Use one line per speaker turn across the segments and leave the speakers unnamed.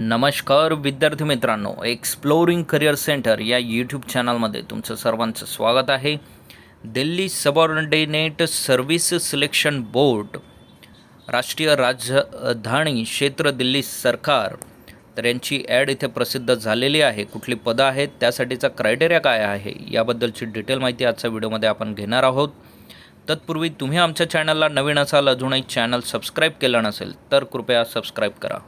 नमस्कार विद्यार्थी मित्रांनो एक्सप्लोरिंग करिअर सेंटर या यूट्यूब चॅनलमध्ये तुमचं सर्वांचं स्वागत आहे. Delhi subordinate service selection board राष्ट्रीय राजधानी क्षेत्र दिल्ली सरकार तर यांची ॲड इथे प्रसिद्ध झालेली आहे. कुठली पदं आहेत त्यासाठीचा क्रायटेरिया काय आहे याबद्दलची डिटेल माहिती आजच्या व्हिडिओमध्ये आपण घेणार आहोत. तत्पूर्वी तुम्ही आमच्या चॅनलला नवीन असाल अजूनही चॅनल सबस्क्राईब केलं नसेल तर कृपया सबस्क्राईब करा.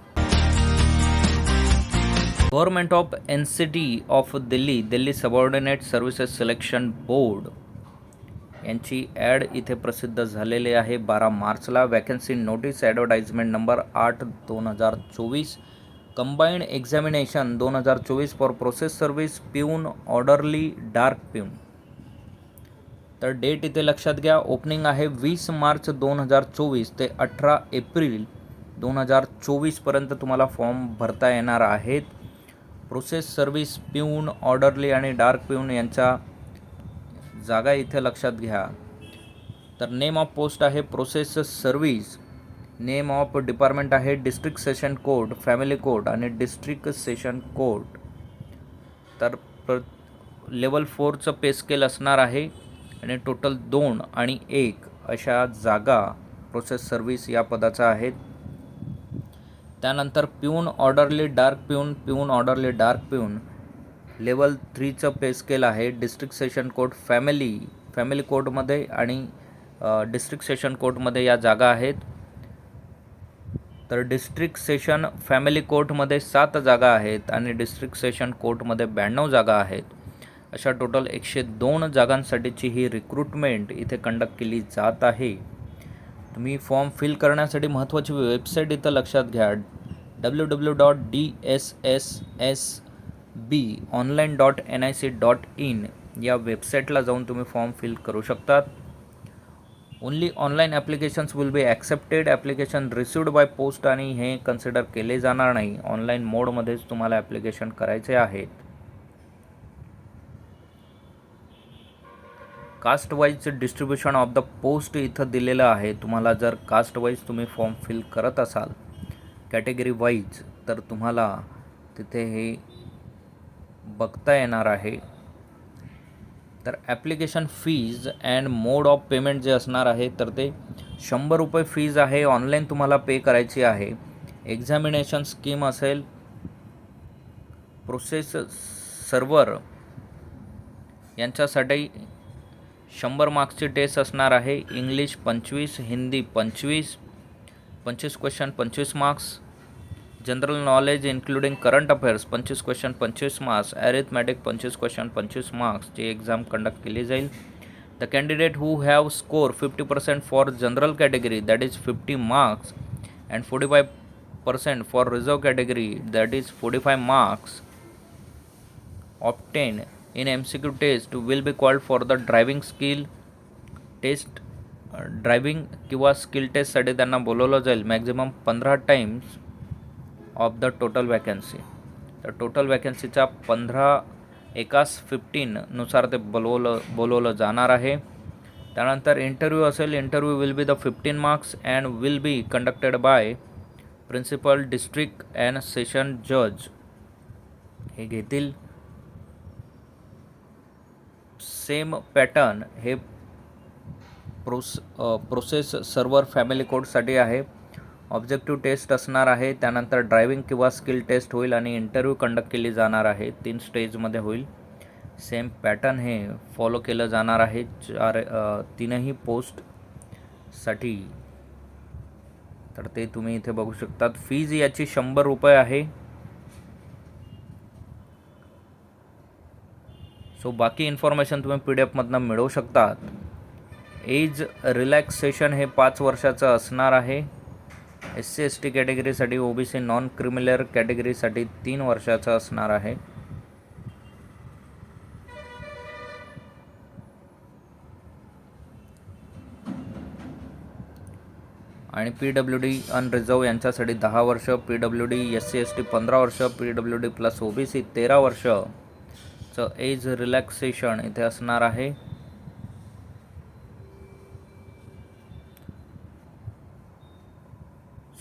Government of N C T of Delhi Delhi subordinate services selection board यांची ॲड इथे प्रसिद्ध झालेली आहे. बारा मार्चला वॅकन्सी नोटीस ॲडव्हर्टाइजमेंट नंबर आठ दोन हजार चोवीस. कंबाईंड एक्झामिनेशन दोन हजार चोवीस for process service peon orderly dark peon. तर डेट इथे लक्षात घ्या. ओपनिंग आहे वीस मार्च दोन हजार चोवीस ते अठरा एप्रिल दोन हजार चोवीसपर्यंत तुम्हाला फॉर्म भरता येणार आहेत. प्रोसेस सर्व्हिस पिऊन ऑर्डरली आणि डार्क पिऊन यांच्या जागा इथे लक्षात घ्या. तर नेम ऑफ पोस्ट आहे process service. Name of department आहे district session court family court आणि डिस्ट्रिक्ट सेशन कोर्ट. तर प्र लेवल फोरचं पे स्केल असणार आहे आणि टोटल दोन आणि एक अशा जागा प्रोसेस सर्व्हिस या पदाचा आहेत. त्यानंतर पिऊन orderly dark peon peon orderly dark peon. Level थ्रीचं pay scale आहे. District session court family family कोर्टमध्ये आणि डिस्ट्रिक्ट सेशन कोर्टमध्ये या जागा आहेत. तर डिस्ट्रिक्ट सेशन फॅमिली कोर्टमध्ये सात जागा आहेत आणि डिस्ट्रिक्ट सेशन कोर्टमध्ये ब्याण्णव जागा आहेत. अशा टोटल एकशे दोन जागांसाठीची ही रिक्रुटमेंट इथे कंडक्ट केली जात आहे. तुम्ही फॉर्म फिल करण्यासाठी महत्त्वाची वेबसाईट इथं लक्षात घ्या. W W dot D S S S B online dot N I C dot in या वेबसाईटला जाऊन तुम्ही फॉर्म फिल करू शकतात. Only online applications will be accepted application received by post आणि हे कन्सिडर केले जाणार नाही. ऑनलाईन मोडमध्येच तुम्हाला ॲप्लिकेशन करायचे आहेत. Caste wise distribution of the post इथं दिलेलं आहे. तुम्हाला जर कास्ट वाईज तुम्ही फॉर्म फिल करत असाल कॅटेगरी वाईज तर तुम्हाला तिथे हे बघता येणार आहे. तर application fees and mode of payment जे असणार आहे तर ते शंभर रुपये फीज आहे. ऑनलाईन तुम्हाला पे करायची आहे. एक्झामिनेशन स्कीम असेल प्रोसेस सर्वर यांच्यासाठी शंभर मार्क्सची टेस्ट असणार आहे. इंग्लिश पंचवीस हिंदी पंचवीस पंचवीस क्वेश्चन पंचवीस marks general knowledge including current affairs पंचवीस क्वेश्चन पंचवीस मार्क्स ॲरिथमॅटिक पंचवीस क्वेश्चन पंचवीस मार्क्सची एक्झाम कंडक्ट केली जाईल. The candidate who have score fifty percent for general category that is fifty marks and forty five percent for reserve category that is forty five marks obtain in M C Q test will be called for the driving skill test driving किंवा skill टेस्टसाठी त्यांना बोलवलं जाईल maximum पंधरा times of the total vacancy तर total वॅकन्सीच्या पंधरा एकास फिफ्टीननुसार ते बोलवलं बोलवलं जाणार आहे. त्यानंतर इंटरव्ह्यू असेल interview will be the fifteen marks and will be conducted by principal district and session जज हे घेतील. सेम पॅटर्न हे प्रोस प्रोसेस सर्वर फॅमिली कोडसाठी आहे. ऑब्जेक्टिव्ह टेस्ट असणार आहे त्यानंतर ड्रायव्हिंग किंवा स्किल टेस्ट होईल आणि इंटरव्ह्यू कंडक्ट केली जाणार आहे. तीन स्टेजमध्ये होईल. सेम पॅटर्न हे फॉलो केलं जाणार आहे. चार तीनही पोस्टसाठी. तर ते तुम्ही इथे बघू शकतात. फीज याची शंभर रुपये आहे. सो बाकी इन्फॉर्मेशन तुम्ही पी डी एफमधनं मिळवू शकतात. एज रिलॅक्सेशन हे पाच वर्षाचं असणार आहे. S C S T कॅटेगरीसाठी O B C non creamy layer कॅटेगरीसाठी तीन वर्षाचं असणार आहे. आणि पी डब्ल्यू डी अनरिझर्व यांच्यासाठी दहा वर्ष P W D S C S T पंधरा वर्ष P W D plus O B C तेरा वर्ष. वर्षचं एज रिलॅक्सेशन इथे असणार आहे.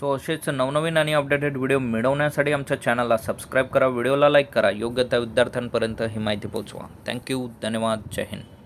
सो असेच नवनवीन आणि अपडेटेड व्हिडिओ मिळवण्यासाठी आमच्या चॅनलला सबस्क्राईब करा व्हिडिओला लाईक करा. योग्य त्या विद्यार्थ्यांपर्यंत ही माहिती पोहोचवा. थँक्यू धन्यवाद. जय हिंद.